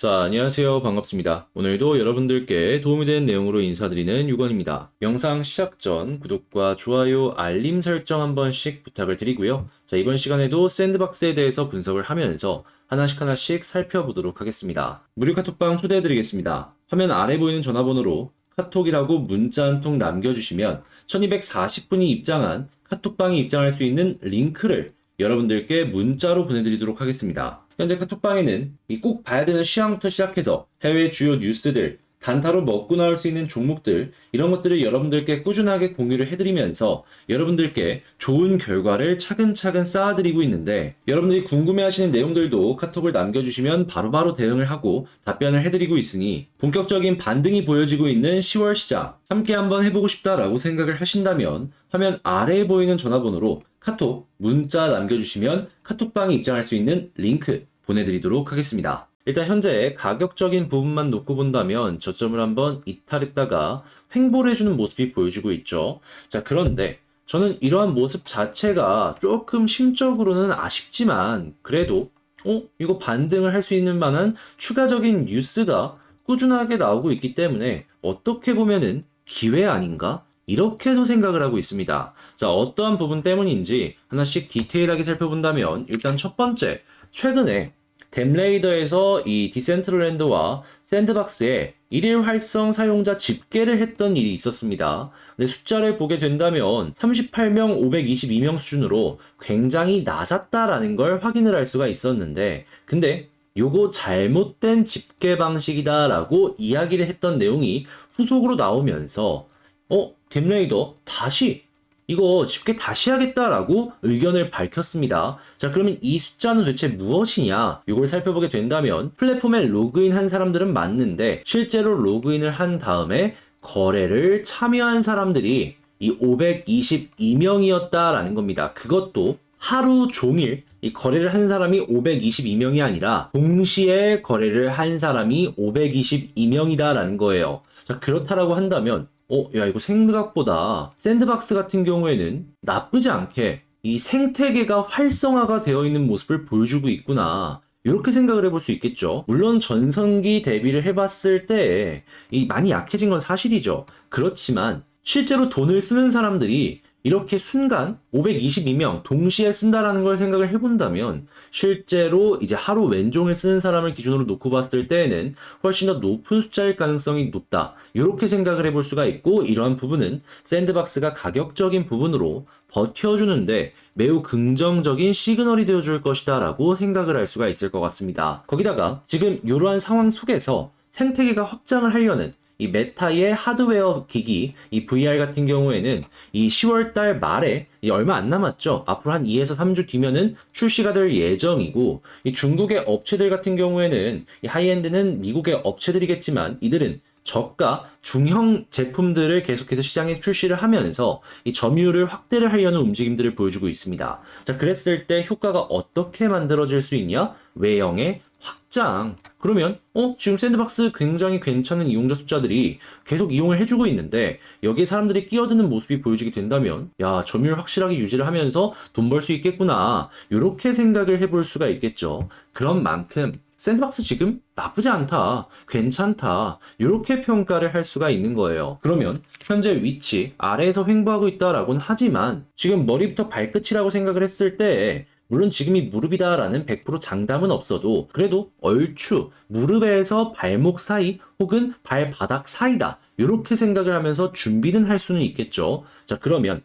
자, 안녕하세요. 반갑습니다. 오늘도 여러분들께 도움이 되는 내용으로 인사드리는 유건입니다. 영상 시작 전 구독과 좋아요, 알림 설정 한 번씩 부탁을 드리고요. 자, 이번 시간에도 샌드박스에 대해서 분석을 하면서 하나씩 하나씩 살펴보도록 하겠습니다. 무료 카톡방 초대해드리겠습니다. 화면 아래 보이는 전화번호로 카톡이라고 문자 한 통 남겨주시면 1240분이 입장한 카톡방에 입장할 수 있는 링크를 여러분들께 문자로 보내드리도록 하겠습니다. 현재 카톡방에는 이꼭 봐야 되는 시황부터 시작해서 해외 주요 뉴스들, 단타로 먹고 나올 수 있는 종목들, 이런 것들을 여러분들께 꾸준하게 공유를 해드리면서 여러분들께 좋은 결과를 차근차근 쌓아드리고 있는데 여러분들이 궁금해하시는 내용들도 카톡을 남겨주시면 바로바로 대응을 하고 답변을 해드리고 있으니 본격적인 반등이 보여지고 있는 10월 시장 함께 한번 해보고 싶다라고 생각을 하신다면 화면 아래에 보이는 전화번호로 카톡, 문자 남겨주시면 카톡방에 입장할 수 있는 링크 보내드리도록 하겠습니다. 일단 현재 가격적인 부분만 놓고 본다면 저점을 한번 이탈했다가 횡보를 해주는 모습이 보여지고 있죠. 자, 그런데 저는 이러한 모습 자체가 조금 심적으로는 아쉽지만 그래도 어? 이거 반등을 할 수 있는 만한 추가적인 뉴스가 꾸준하게 나오고 있기 때문에 어떻게 보면은 기회 아닌가? 이렇게도 생각을 하고 있습니다. 자, 어떠한 부분 때문인지 하나씩 디테일하게 살펴본다면 일단 첫 번째, 최근에 댐레이더에서 이 디센트럴랜드와 샌드박스에 일일 활성 사용자 집계를 했던 일이 있었습니다. 근데 숫자를 보게 된다면 38명 522명 수준으로 굉장히 낮았다라는 걸 확인을 할 수가 있었는데 근데 요거 잘못된 집계 방식이다라고 이야기를 했던 내용이 후속으로 나오면서 어, 댐레이더 다시 이거 집계 다시 하겠다라고 의견을 밝혔습니다. 자, 그러면 이 숫자는 도대체 무엇이냐? 이걸 살펴보게 된다면 플랫폼에 로그인 한 사람들은 맞는데 실제로 로그인을 한 다음에 거래를 참여한 사람들이 이 522명이었다라는 겁니다. 그것도 하루 종일 이 거래를 한 사람이 522명이 아니라 동시에 거래를 한 사람이 522명이다라는 거예요. 자, 그렇다라고 한다면 어, 야, 이거 생각보다 샌드박스 같은 경우에는 나쁘지 않게 이 생태계가 활성화가 되어 있는 모습을 보여주고 있구나. 이렇게 생각을 해볼 수 있겠죠. 물론 전성기 대비를 해봤을 때이 많이 약해진 건 사실이죠. 그렇지만 실제로 돈을 쓰는 사람들이 이렇게 순간 522명 동시에 쓴다라는 걸 생각을 해본다면 실제로 이제 하루 왼종일 쓰는 사람을 기준으로 놓고 봤을 때에는 훨씬 더 높은 숫자일 가능성이 높다. 이렇게 생각을 해볼 수가 있고 이러한 부분은 샌드박스가 가격적인 부분으로 버텨주는데 매우 긍정적인 시그널이 되어줄 것이다 라고 생각을 할 수가 있을 것 같습니다. 거기다가 지금 이러한 상황 속에서 생태계가 확장을 하려는 이 메타의 하드웨어 기기, 이 VR 같은 경우에는 이 10월 달 말에 이 얼마 안 남았죠. 앞으로 한 2에서 3주 뒤면은 출시가 될 예정이고, 이 중국의 업체들 같은 경우에는 이 하이엔드는 미국의 업체들이겠지만 이들은 저가 중형 제품들을 계속해서 시장에 출시를 하면서 이 점유율을 확대를 하려는 움직임들을 보여주고 있습니다. 자, 그랬을 때 효과가 어떻게 만들어질 수 있냐? 외형의 확장. 그러면 어 지금 샌드박스 굉장히 괜찮은 이용자 숫자들이 계속 이용을 해주고 있는데 여기에 사람들이 끼어드는 모습이 보여지게 된다면 야 점유율 확실하게 유지를 하면서 돈 벌 수 있겠구나 이렇게 생각을 해볼 수가 있겠죠. 그런 만큼 샌드박스 지금 나쁘지 않다, 괜찮다, 이렇게 평가를 할 수가 있는 거예요. 그러면 현재 위치 아래에서 횡보하고 있다라고는 하지만 지금 머리부터 발끝이라고 생각을 했을 때 물론 지금이 무릎이다라는 100% 장담은 없어도 그래도 얼추 무릎에서 발목 사이 혹은 발바닥 사이다. 이렇게 생각을 하면서 준비는 할 수는 있겠죠. 자, 그러면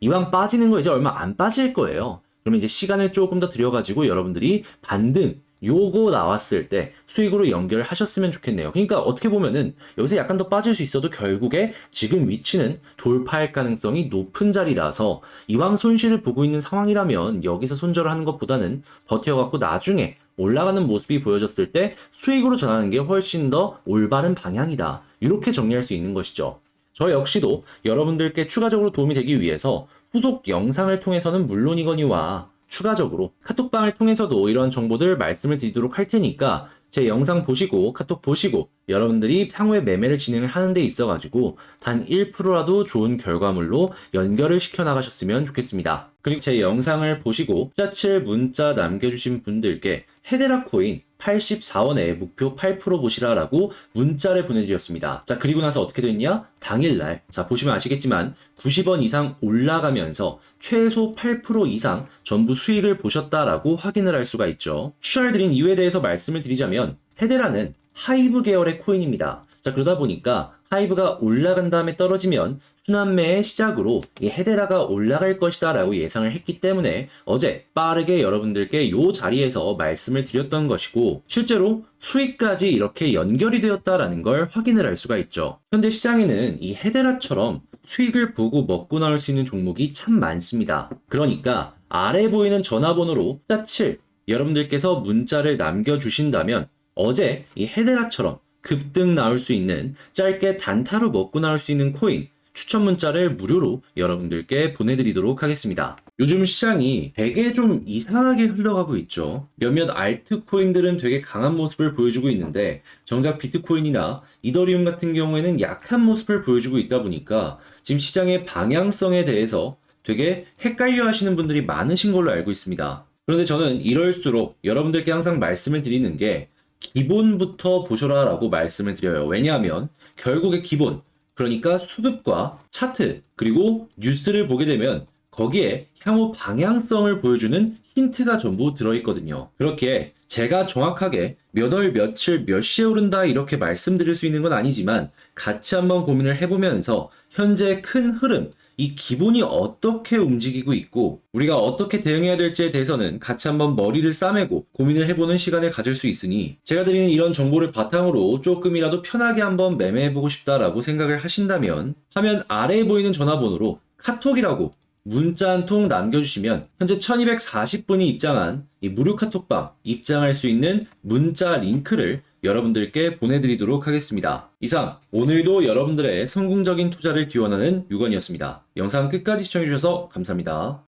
이왕 빠지는 거 이제 얼마 안 빠질 거예요. 그러면 이제 시간을 조금 더 들여가지고 여러분들이 반등, 요거 나왔을 때 수익으로 연결을 하셨으면 좋겠네요. 그러니까 어떻게 보면은 여기서 약간 더 빠질 수 있어도 결국에 지금 위치는 돌파할 가능성이 높은 자리라서 이왕 손실을 보고 있는 상황이라면 여기서 손절을 하는 것보다는 버텨갖고 나중에 올라가는 모습이 보여졌을 때 수익으로 전하는 게 훨씬 더 올바른 방향이다. 이렇게 정리할 수 있는 것이죠. 저 역시도 여러분들께 추가적으로 도움이 되기 위해서 후속 영상을 통해서는 물론이거니와 추가적으로 카톡방을 통해서도 이런 정보들 말씀을 드리도록 할 테니까 제 영상 보시고 카톡 보시고 여러분들이 향후에 매매를 진행을 하는 데 있어 가지고 단 1%라도 좋은 결과물로 연결을 시켜 나가셨으면 좋겠습니다. 그리고 제 영상을 보시고 숫자칠 문자 남겨주신 분들께 헤데라 코인 84원에 목표 8% 보시라라고 문자를 보내드렸습니다. 자, 그리고 나서 어떻게 됐냐? 당일날. 자, 보시면 아시겠지만 90원 이상 올라가면서 최소 8% 이상 전부 수익을 보셨다라고 확인을 할 수가 있죠. 추천을 드린 이유에 대해서 말씀을 드리자면 헤데라는 하이브 계열의 코인입니다. 자, 그러다 보니까 하이브가 올라간 다음에 떨어지면 순환매의 시작으로 이 헤데라가 올라갈 것이다 라고 예상을 했기 때문에 어제 빠르게 여러분들께 이 자리에서 말씀을 드렸던 것이고 실제로 수익까지 이렇게 연결이 되었다라는 걸 확인을 할 수가 있죠. 현재 시장에는 이 헤데라처럼 수익을 보고 먹고 나올 수 있는 종목이 참 많습니다. 그러니까 아래 보이는 전화번호로 숫자7 여러분들께서 문자를 남겨주신다면 어제 이 헤데라처럼 급등 나올 수 있는 짧게 단타로 먹고 나올 수 있는 코인 추천 문자를 무료로 여러분들께 보내드리도록 하겠습니다. 요즘 시장이 되게 좀 이상하게 흘러가고 있죠. 몇몇 알트코인들은 되게 강한 모습을 보여주고 있는데 정작 비트코인이나 이더리움 같은 경우에는 약한 모습을 보여주고 있다 보니까 지금 시장의 방향성에 대해서 되게 헷갈려 하시는 분들이 많으신 걸로 알고 있습니다. 그런데 저는 이럴수록 여러분들께 항상 말씀을 드리는 게 기본부터 보셔라 라고 말씀을 드려요. 왜냐하면 결국에 기본, 그러니까 수급과 차트, 그리고 뉴스를 보게 되면 거기에 향후 방향성을 보여주는 힌트가 전부 들어있거든요. 그렇게 제가 정확하게 몇 월 며칠 몇 시에 오른다 이렇게 말씀드릴 수 있는 건 아니지만 같이 한번 고민을 해보면서 현재 큰 흐름, 이 기본이 어떻게 움직이고 있고 우리가 어떻게 대응해야 될지에 대해서는 같이 한번 머리를 싸매고 고민을 해보는 시간을 가질 수 있으니 제가 드리는 이런 정보를 바탕으로 조금이라도 편하게 한번 매매해보고 싶다라고 생각을 하신다면 화면 아래에 보이는 전화번호로 카톡이라고 문자 한 통 남겨주시면 현재 1240분이 입장한 이 무료 카톡방 입장할 수 있는 문자 링크를 여러분들께 보내드리도록 하겠습니다. 이상 오늘도 여러분들의 성공적인 투자를 기원하는 유건이었습니다. 영상 끝까지 시청해주셔서 감사합니다.